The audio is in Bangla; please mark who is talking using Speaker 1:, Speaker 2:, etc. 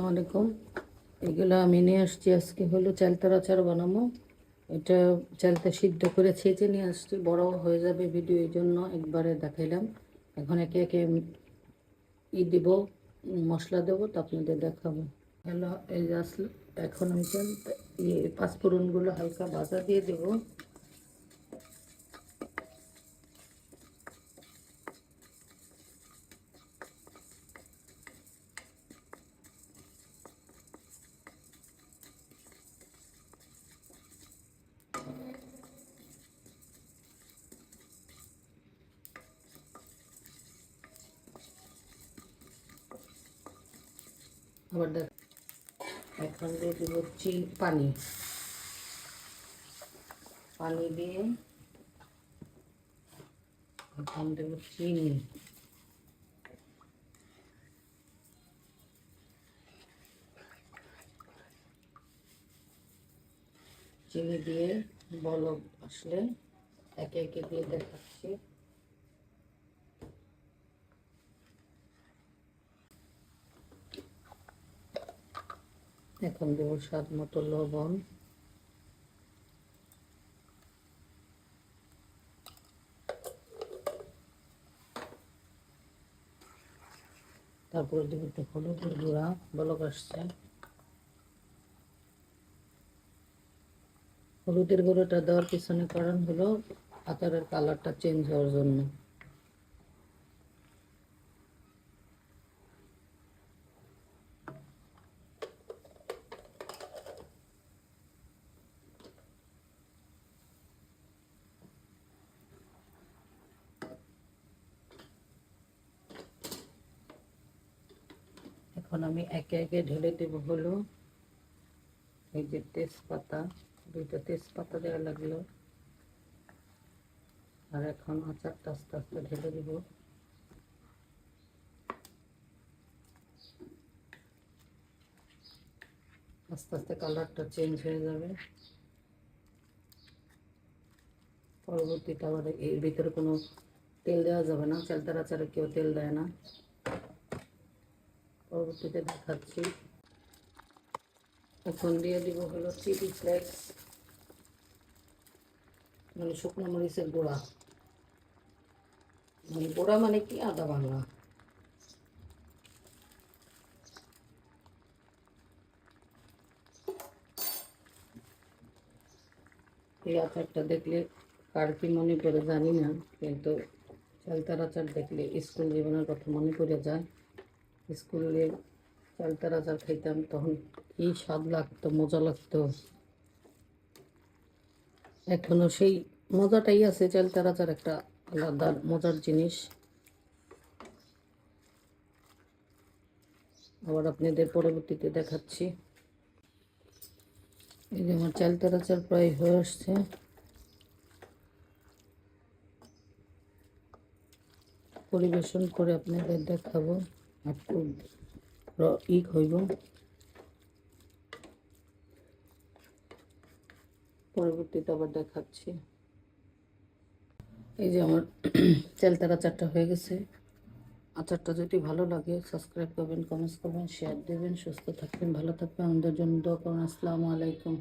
Speaker 1: আসসালামু আলাইকুম। এগুলো আমি নিয়ে আসছি, আজকে হলো চালতার আচার বানাবো। এটা চালটা সিদ্ধ করে ছেঁচে নিয়ে আসছি, বড় হয়ে যাবে ভিডিও এই জন্য একবারে দেখাইলাম। এখন একে একে ই দিব, মশলা দেবো, তো আপনাদের দেখাবো। হ্যালো, এই আসলো এখন আমি চালটা ইয়ে পাঁচফোড়নগুলো হালকা ভাজা দিয়ে দেবো। আবার দেখ এখন দিয়ে দিব চি পানি পানি দিয়ে এখন দেবো চিনি চিনি দিয়ে বলক আসলে একে একে দিয়ে দেখাচ্ছি এখন দেবো স্বাদ মতো লবণ। তারপরে দেবো একটু হলুদের গুঁড়া, বলক আসছে। হলুদের গুঁড়োটা দেওয়ার পিছনে কারণ হলো আচারের কালারটা চেঞ্জ হওয়ার জন্য। এখন আমি একে একে ঢেলে দেবো হলো। এই যে তেজপাতা, দুইটা তেজপাতা দেওয়া লাগল। আর এখন আচারটা আস্তে আস্তে ঢেলে দেবো। আস্তে আস্তে কালারটা চেঞ্জ হয়ে যাবে। পরবর্তীতে আবার এর ভিতরে কোনো তেল দেওয়া যাবে না। চালতার আচারে কেউ তেল দেয় না। পরবর্তীতে দেখাচ্ছি। এখন দিয়ে দিব হলো চিলি ফ্লেক্স মানে শুকনো মরিচের গোড়া। মানে গোড়া মানে কি? আদা বাংলা। এই আচারটা দেখলে কার কি মনে করে জানি না, কিন্তু চালতার আচার দেখলে স্কুল জীবনের কথা মনে পড়ে যায়। স্কুলে চালতার আচার খাইতাম, তখন কি স্বাদ লাগতো, মজা লাগতো। এখনও সেই মজাটাই আছে চালতার আচার একটা আলাদা মজার জিনিস। আবার আপনাদের পরবর্তীতে দেখাচ্ছি। এই যে আমার চালতার আচার প্রায় হয়ে আসছে। পরিবেশন করে আপনাদের দেখাবো। র- ই হইব পরবর্তীতে আবার দেখাচ্ছি। এই যে আমার চালতার আচারটা হয়ে গেছে। আচারটা যদি ভালো লাগে সাবস্ক্রাইব করবেন কমেন্টস করবেন শেয়ার দেবেন, সুস্থ থাকবেন, ভালো থাকবেন। আমাদের জন্য দোয়া করুন। আসসালামু আলাইকুম।